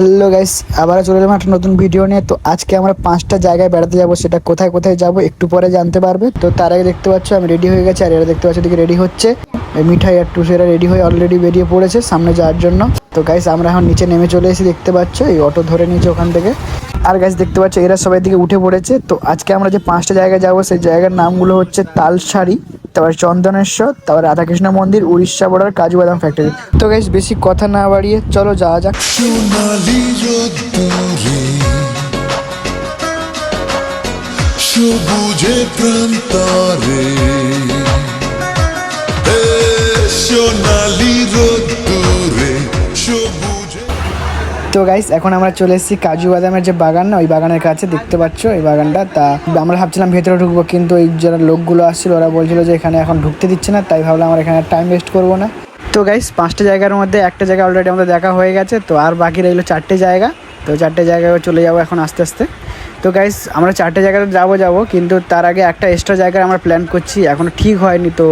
Hello guys আবার চলে এলাম একটা নতুন ভিডিও নিয়ে। তো আজকে আমরা পাঁচটা জায়গায় বেড়াতে যাব, সেটা কোথায় কোথায় যাব একটু পরে জানতে পারবে। তো তার আগে দেখতে পাচ্ছ, আমি রেডি হয়ে গেছি, আর এরা দেখতে পাচ্ছ রেডি হচ্ছে। মিঠাই আর টুসেরা রেডি হয়ে অলরেডি বেরিয়ে পড়েছে সামনে যাওয়ার জন্য। তো গাইস, আমরা এখন নিচে নেমে চলে এসেছি, দেখতে পাচ্ছ, এই অটো ধরে নিয়েছে ওখান থেকে। আর গাইস, দেখতে পাচ্ছ, এরা সবাই দিকে উঠে পড়েছে। তো আজকে আমরা যে পাঁচটা জায়গায় যাব, সেই জায়গার নামগুলো হচ্ছে তালসারি তারপর চন্দনেশ্বর, তারপর রাধাকৃষ্ণ মন্দির, উড়িষ্যা বর্ডার কাজু বাদাম ফ্যাক্টরি তো গাইস বেশি কথা না বাড়িয়ে চলো যাওয়া যাক। সবুজে তো গাইস এখন আমরা চলে এসেছি কাজু বাদামের যে বাগান না, ওই বাগানের কাছে, দেখতে পাচ্ছ এই বাগানটা। তা আমরা ভাবছিলাম ভেতরে ঢুকবো, কিন্তু ওই যারা লোকগুলো আসছিল, ওরা বলছিল যে এখানে এখন ঢুকতে দিচ্ছে না, তাই ভাবলাম আমরা এখানে টাইম ওয়েস্ট করব না। তো গাইস পাঁচটা জায়গার মধ্যে একটা জায়গা অলরেডি আমাদের দেখা হয়ে গেছে, তো আর বাকি রইল চারটে জায়গা। তো চারটে জায়গায় চলে যাব এখন আস্তে আস্তে। তো গাইস আমরা চারটে জায়গায় যাব যাব, কিন্তু তার আগে একটা এক্সট্রা জায়গায় আমরা প্ল্যান করছি এখনও ঠিক হয়নি, তো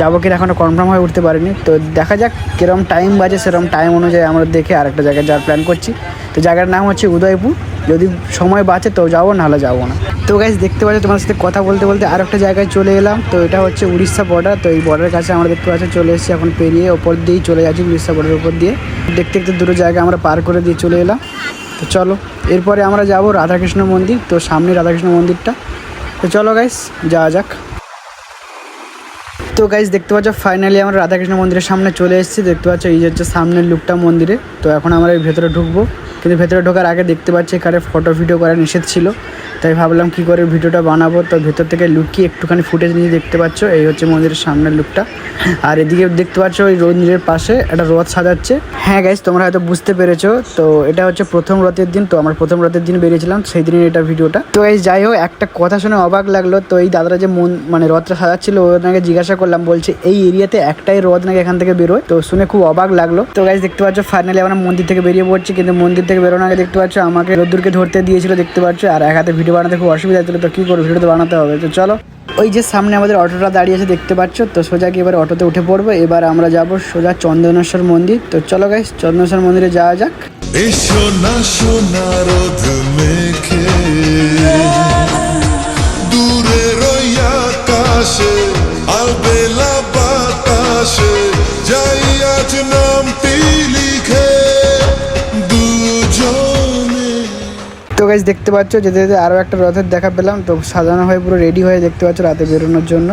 যাব কিনা এখনও কনফার্ম হয়ে উঠতে পারিনি। তো দেখা যাক কিরম টাইম বাজে সেরকম টাইম অনুযায়ী আমরা দেখে আরেকটা জায়গায় যাওয়ার প্ল্যান করছি। তো জায়গার নাম হচ্ছে উদয়পুর। যদি সময় বাঁচে তো যাব নাহলে যাব না। তো গাইস দেখতে পাচ্ছ তোমার সাথে কথা বলতে বলতে আর একটা জায়গায় চলে এলাম। তো এটা হচ্ছে উড়িষ্যা বর্ডার তো এই বর্ডারের কাছে আমরা দেখতে পাচ্ছি চলে এসেছি, এখন পেরিয়ে ওপর দিয়েই চলে যাচ্ছি উড়িষ্যা বর্ডারের উপর দিয়ে। দেখতে দেখতে দুটো জায়গা আমরা পার করে দিয়ে চলে এলাম। তো চলো, এরপরে আমরা যাব রাধাকৃষ্ণ মন্দির, তো সামনে রাধাকৃষ্ণ মন্দিরটা। তো চলো গাইস যাওয়া যাক। তো গাইস দেখতে পাচ্ছ ফাইনালি আমরা রাধাকৃষ্ণ মন্দিরের সামনে চলে এসেছি। দেখতে পাচ্ছ, এই যে হচ্ছে সামনের লুকটা মন্দিরে। তো এখন আমরা এই ভেতরে ঢুকবো। কিন্তু ভেতরে ঢোকার আগে দেখতে পাচ্ছি, এখানে ফটো ভিডিও করা নিষেধ ছিল। তাই ভাবলাম কি করে ভিডিওটা বানাবো। তো ভেতর থেকে লুকিয়ে একটুখানি ফুটেজ নিয়ে দেখতে পাচ্ছ, এই হচ্ছে মন্দিরের সামনের লুকটা। আর এদিকে দেখতে পাচ্ছ ওই মন্দিরের পাশে একটা রথ সাজাচ্ছে। হ্যাঁ গাইজ তোমরা হয়তো বুঝতে পেরেছ, তো এটা হচ্ছে প্রথম রথের দিন, তো আমার প্রথম রথের দিন বেরিয়েছিলাম, সেই দিনের এটা ভিডিওটা। তো গাইজ যাই হোক, একটা কথা শুনে অবাক লাগল, তো এই দাদারা যে মন মানে রথটা সাজাচ্ছিল, ওনাকে জিজ্ঞাসা করলাম, বলছে, এই এরিয়াতে একটাই রথ নাকি এখান থেকে বেরোয়? তো শুনে খুব অবাক লাগল। তো গাইজ দেখতে পাচ্ছ ফাইনালি আমরা মন্দির থেকে বেরিয়ে পড়ছি, কিন্তু মন্দির থেকে বেরোনোর আগে দেখতে পাচ্ছ, আমাকে রোদ্দুরকে ধরতে দিয়েছিল, দেখতে পাচ্ছ, আর এক হাতে ভিডিও বানাতে খুব অসুবিধা ছিল তো কী করব ভিডিও তো বানাতে হবে। তো চলো, ওই যে সামনে আমাদের অটোটা দাঁড়িয়ে আছে, দেখতে পাচ্ছ? তো সোজা কি এবার অটোতে উঠে পড়ব, এবার আমরা যাব সোজা চন্দনেশ্বর মন্দির। তো চলো গাইজ চন্দনেশ্বর মন্দিরে যাওয়া যাক। দূরে বাতাসে। যাই আজ লিখে তো গাইজ দেখতে পাচ্ছ যেতে যেতে আরও একটা রথের দেখা পেলাম। তো সাজানো হয়ে পুরো রেডি হয়ে দেখতে পাচ্ছ রাতে বেরোনোর জন্য.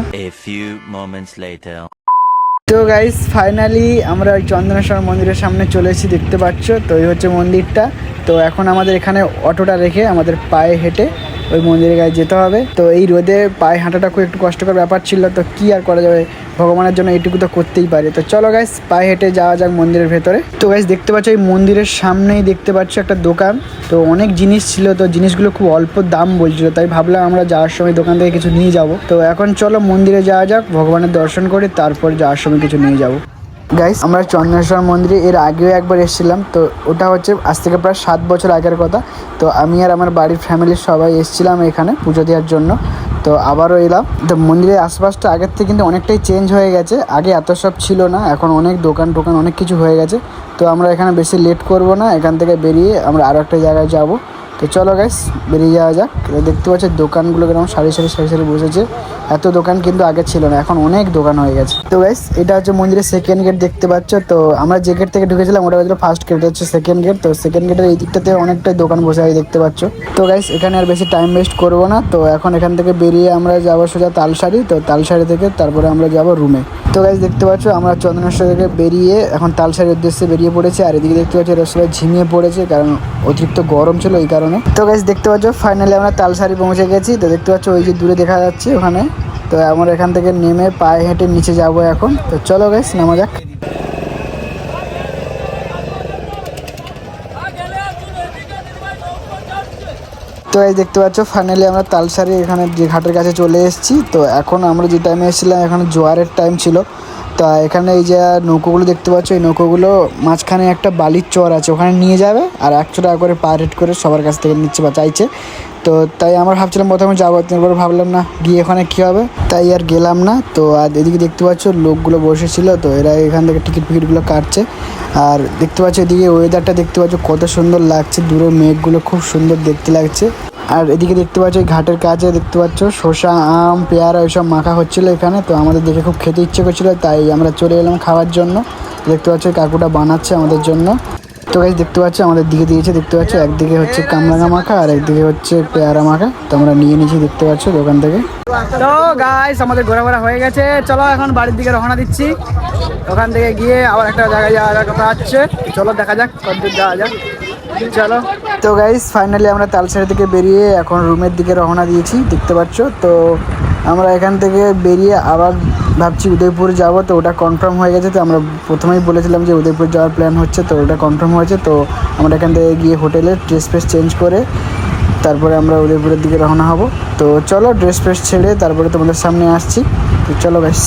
তো গাইজ ফাইনালি আমরা ওই চন্দনেশ্বর মন্দিরের সামনে চলে এসেছি দেখতে পাচ্ছ। তো এই হচ্ছে মন্দিরটা। তো এখন আমাদের এখানে অটোটা রেখে আমাদের পায়ে হেঁটে ওই মন্দিরের গায়ে যেতে হবে। তো এই রোদে পায়ে হাঁটাটা খুব একটু কষ্টকর ব্যাপার ছিল। তো কি আর করা যাবে? ভগবানের জন্য এইটুকু তো করতেই পারে। তো চলো গাইস পায়ে হেঁটে যাওয়া যাক মন্দিরের ভেতরে। তো গাইস দেখতে পাচ্ছ এই মন্দিরের সামনেই দেখতে পাচ্ছ একটা দোকান। তো অনেক জিনিস ছিল। তো জিনিসগুলো খুব অল্প দাম বলছিল। তাই ভাবলাম আমরা যাওয়ার সময় দোকান থেকে কিছু নিয়ে যাব। তো এখন চলো মন্দিরে যাওয়া যাক। ভগবানের দর্শন করে তারপর যাওয়ার সময় কিছু নিয়ে যাব। গাইস আমরা চন্দনেশ্বর মন্দিরে এর আগেও একবার এসেছিলাম, তো ওটা হচ্ছে আজ থেকে প্রায় সাত বছর আগের কথা। তো আমি আর আমার বাড়ির ফ্যামিলির সবাই এসেছিলাম এখানে পুজো দেওয়ার জন্য, তো আবারও এলাম। তো মন্দিরের আশপাশটা আগের থেকে কিন্তু অনেকটাই চেঞ্জ হয়ে গেছে, আগে এত সব ছিল না, এখন অনেক দোকান টোকান অনেক কিছু হয়ে গেছে। তো আমরা এখানে বেশি লেট করব না, এখান থেকে বেরিয়ে আমরা আরও একটা জায়গায় যাব। তো চলো গাইস বেরিয়ে যাওয়া যাক। দেখতে পাচ্ছি দোকানগুলো কেরকম সারি সারি সারি সারি বসেছে। এত দোকান কিন্তু আগে ছিল না, এখন অনেক দোকান হয়ে গেছে। তো গাইস এটা হচ্ছে মন্দিরের সেকেন্ড গেট দেখতে পাচ্ছ। তো আমরা যে গেট থেকে ঢুকেছিলাম, ওটা হচ্ছে ফার্স্ট গেট হচ্ছে সেকেন্ড গেট তো সেকেন্ড গেটের এই দিকটাতে অনেকটাই দোকান বসে আছে দেখতে পাচ্ছ। তো গাইস এখানে আর বেশি টাইম ওয়েস্ট করব না। তো এখন এখান থেকে বেরিয়ে আমরা যাব সোজা তালসারি তো তালসারি থেকে তারপরে আমরা যাব রুমে। তো গাইস দেখতে পাচ্ছ আমরা চন্দনেশ্বর থেকে বেরিয়ে এখন তালসারির উদ্দেশ্যে বেরিয়ে পড়েছে। আর এদিকে দেখতে পাচ্ছি এরা সবাই ঝিমিয়ে পড়েছে, কারণ অতিরিক্ত গরম ছিল, এই কারণে তো গাইস দেখতে পাচ্ছ ফাইনালি আমরা তালসারি পৌঁছে গেছি। তো দেখতে পাচ্ছ, ওই যে দূরে দেখা যাচ্ছে ওখানে। তো আমরা এখান থেকে নেমে পায়ে হেঁটে নিচে যাব এখন। তো চলো গাইস নামা যাক। তো এই দেখতে পাচ্ছ ফাইনালি আমরা তালসারি এখানে যে ঘাটের কাছে চলে এসেছি। তো এখন আমরা যে টাইমে এসেছিলাম, এখানে জোয়ারের টাইম ছিল। তা এখানে এই যে নৌকোগুলো দেখতে পাচ্ছ, এই নৌকোগুলো মাঝখানে একটা বালির চর আছে, ওখানে নিয়ে যাবে আর একশো টাকা করে পার হেড করে সবার কাছ থেকে নিচ্ছে বা চাইছে। তো তাই আমরা ভাবছিলাম প্রথমে যাব তারপরে ভাবলাম না, গিয়ে ওখানে কী হবে? তাই আর গেলাম না। তো আর এদিকে দেখতে পাচ্ছ, লোকগুলো বসেছিল, তো এরা এখান থেকে টিকিট ফিকিটগুলো কাটছে। আর দেখতে পাচ্ছ এদিকে ওয়েদারটা দেখতে পাচ্ছ কত সুন্দর লাগছে দূরে মেঘগুলো খুব সুন্দর দেখতে লাগছে। আর এদিকে দেখতে পাচ্ছ, এই ঘাটের কাছে দেখতে পাচ্ছ, শসা, আম, পেয়ারা ওইসব মাখা হচ্ছিল এখানে। তো আমাদের দেখে খুব খেতে ইচ্ছে করছিল, তাই আমরা চলে এলাম খাওয়ার জন্য। দেখতে পাচ্ছ কাকুটা বানাচ্ছে আমাদের জন্য। তো গাছ দেখতে পাচ্ছ, আমাদের দিকে দিয়েছে, দেখতে পাচ্ছ, একদিকে হচ্ছে কামরাঙা মাখা আর একদিকে হচ্ছে পেয়ারা মাখা। তো আমরা নিয়ে নিয়েছি, দেখতে পাচ্ছ, দোকান থেকে। তো গাইস আমাদের ঘোরাঘোরা হয়ে গেছে। চলো এখন বাড়ির দিকে রওনা দিচ্ছি। ওখান থেকে গিয়ে আবার একটা জায়গায় যাওয়ার কথা আছে। চলো দেখা যাক, কতদূর যাওয়া যাক চলো। তো গাইস ফাইনালি আমরা তালসারি থেকে বেরিয়ে এখন রুমের দিকে রওনা দিয়েছি, দেখতে পাচ্ছ? তো আমরা এখান থেকে বেরিয়ে আবার ভাবছি উদয়পুর যাব, তো ওটা কনফার্ম হয়ে গেছে। তো আমরা প্রথমেই বলেছিলাম যে উদয়পুর যাওয়ার প্ল্যান হচ্ছে, তো ওটা কনফার্ম হয়েছে। তো আমরা এখান থেকে গিয়ে হোটেলে ড্রেস ফ্রেস চেঞ্জ করে তারপরে আমরা উদয়পুরের দিকে রওনা হব। তো চলো ড্রেস ফ্রেস ছেড়ে তারপরে তোমাদের সামনে আসছি। তো চলো গাইস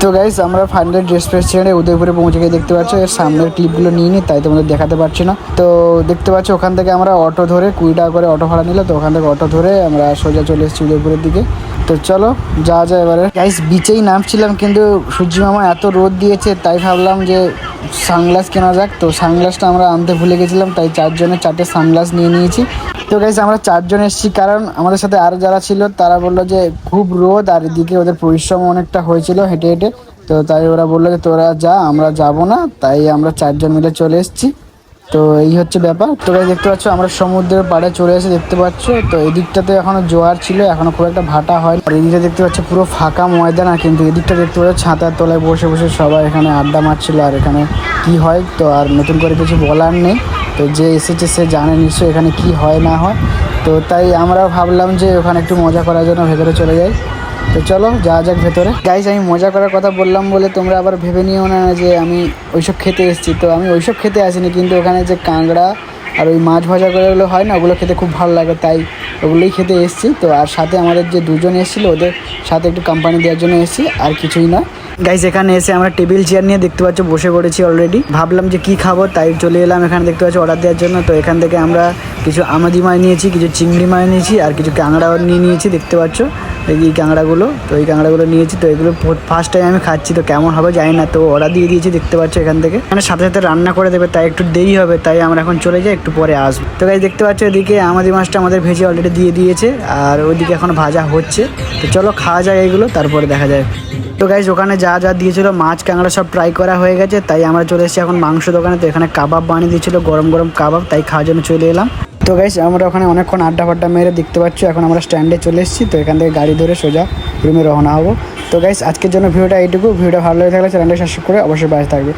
তো গাইস আমরা ফাইনালি ড্রেস ফ্রেস ছেড়ে উদয়পুরে পৌঁছে গিয়ে দেখতে পাচ্ছ, এর সামনের ক্লিপগুলো নিয়ে নিই তাই তোমাদের দেখাতে পারছি না। তো দেখতে পাচ্ছ, ওখান থেকে আমরা অটো ধরে কুড়ি টাকা করে অটো ভাড়া নিল, তো ওখান থেকে অটো ধরে আমরা সোজা চলে এসেছি উদয়পুরের দিকে। তো চলো যাওয়া যায় এবারে। গাইস বিচেই নামছিলাম, কিন্তু সূর্যি মামা এত রোদ দিয়েছে, তাই ভাবলাম যে সানগ্লাস কেনা যাক। তো সানগ্লাসটা আমরা আনতে ভুলে গেছিলাম, তাই চারজনের চারটে সানগ্লাস নিয়ে নিয়েছি। তো গাইস আমরা চারজন এসেছি কারণ আমাদের সাথে আরও যারা ছিল, তারা বলল যে খুব রোদ আর এদিকে ওদের পরিশ্রম অনেকটা হয়েছিল হেঁটে হেঁটে। তো তাই ওরা বলল যে তোরা যা, আমরা যাব না। তাই আমরা চারজন মিলে চলে এসেছি। তো এই হচ্ছে ব্যাপার। তোরা দেখতে পাচ্ছ, আমরা সমুদ্রের পাড়ে চলে এসে দেখতে পাচ্ছ, তো এদিকটাতে এখনও জোয়ার ছিল, এখনও খুব একটা ভাটা হয় আর এদিকটা দেখতে পাচ্ছ, পুরো ফাঁকা ময়দান আর কিন্তু এদিকটা দেখতে পাচ্ছ, ছাতার তলায় বসে বসে সবাই এখানে আড্ডা মারছিল, আর এখানে কি হয়, তো আর নতুন করে কিছু বলার নেই। তো যে এসেছে সে জানে নিশ্চয়ই এখানে কি হয়, না হয়। তো তাই আমরা ভাবলাম যে ওখানে একটু মজা করার জন্য ভেতরে চলে যাই। তো চলো, যাওয়া যাক ভেতরে। গাইজ আমি মজা করার কথা বললাম বলে তোমরা আবার ভেবে নিও না যে আমি ওইসব খেতে এসেছি। তো আমি ওইসব খেতে আসিনি, কিন্তু ওখানে যে কাঁকড়া আর ওই মাছ ভাজা করে ওগুলো হয় না, ওগুলো খেতে খুব ভালো লাগে, তাই ওগুলোই খেতে এসেছি। তো আর সাথে আমাদের যে দুজন এসেছিল, ওদের সাথে একটু কোম্পানি দেওয়ার জন্য এসেছি, আর কিছুই নয়। গাইজ এখানে এসে আমরা টেবিল চেয়ার নিয়ে দেখতে পাচ্ছ, বসে পড়েছি অলরেডি ভাবলাম যে কি খাব, তাই চলে এলাম এখানে দেখতে পাচ্ছ অর্ডার দেওয়ার জন্য। তো এখান থেকে আমরা কিছু আমাদি মাছ নিয়েছি, কিছু চিংড়ি মাছ নিয়েছি, আর কিছু কাঁকড়া নিয়ে নিয়েছি, দেখতে পাচ্ছ? এই কাঁকড়াগুলো, তো এই কাঁকড়াগুলো নিয়েছি, তো এগুলো ফার্স্ট টাইম আমি খাচ্ছি, তো কেমন হবে জানি না, তো অর্ডার দিয়ে দিয়েছি, দেখতে পাচ্ছ এখান থেকে। মানে সাথে সাথে রান্না করে দেবে, তাই একটু দেরি হবে, তাই আমরা এখন চলে যাই, একটু পরে আসব। তো গাইজ দেখতে পাচ্ছ এদিকে আমাদের মাছটা আমাদের ভেজে অলরেডি দিয়ে দিয়েছে, আর ওইদিকে এখন ভাজা হচ্ছে। তো চলো খাওয়া যায় এগুলো, তারপরে দেখা যায় তো গাইজ ওখানে যা যা দিয়েছিল, মাছ কাঁকড়া সব ট্রাই করা হয়ে গেছে। তাই আমরা চলে এসেছি এখন মাংস দোকানে। তো এখানে কাবাব বানিয়ে দিয়েছিল, গরম গরম কাবাব। তাই খাওয়ার জন্য চলে এলাম। তো গাইজ আমরা ওখানে অনেকক্ষণ আড্ডা ফাড্ডা মেরে দেখতে পাচ্ছি। এখন আমরা স্ট্যান্ডে চলে এসেছি। তো এখান থেকে গাড়ি ধরে সোজা রুমে রওনা হব। তো গাইজ আজকের জন্য ভিডিওটা এইটুকু। ভিডিওটা ভালো লাগে থাকলে চ্যানেলটা সাবস্ক্রাইব করে অবশ্যই বাইরে থাকবে।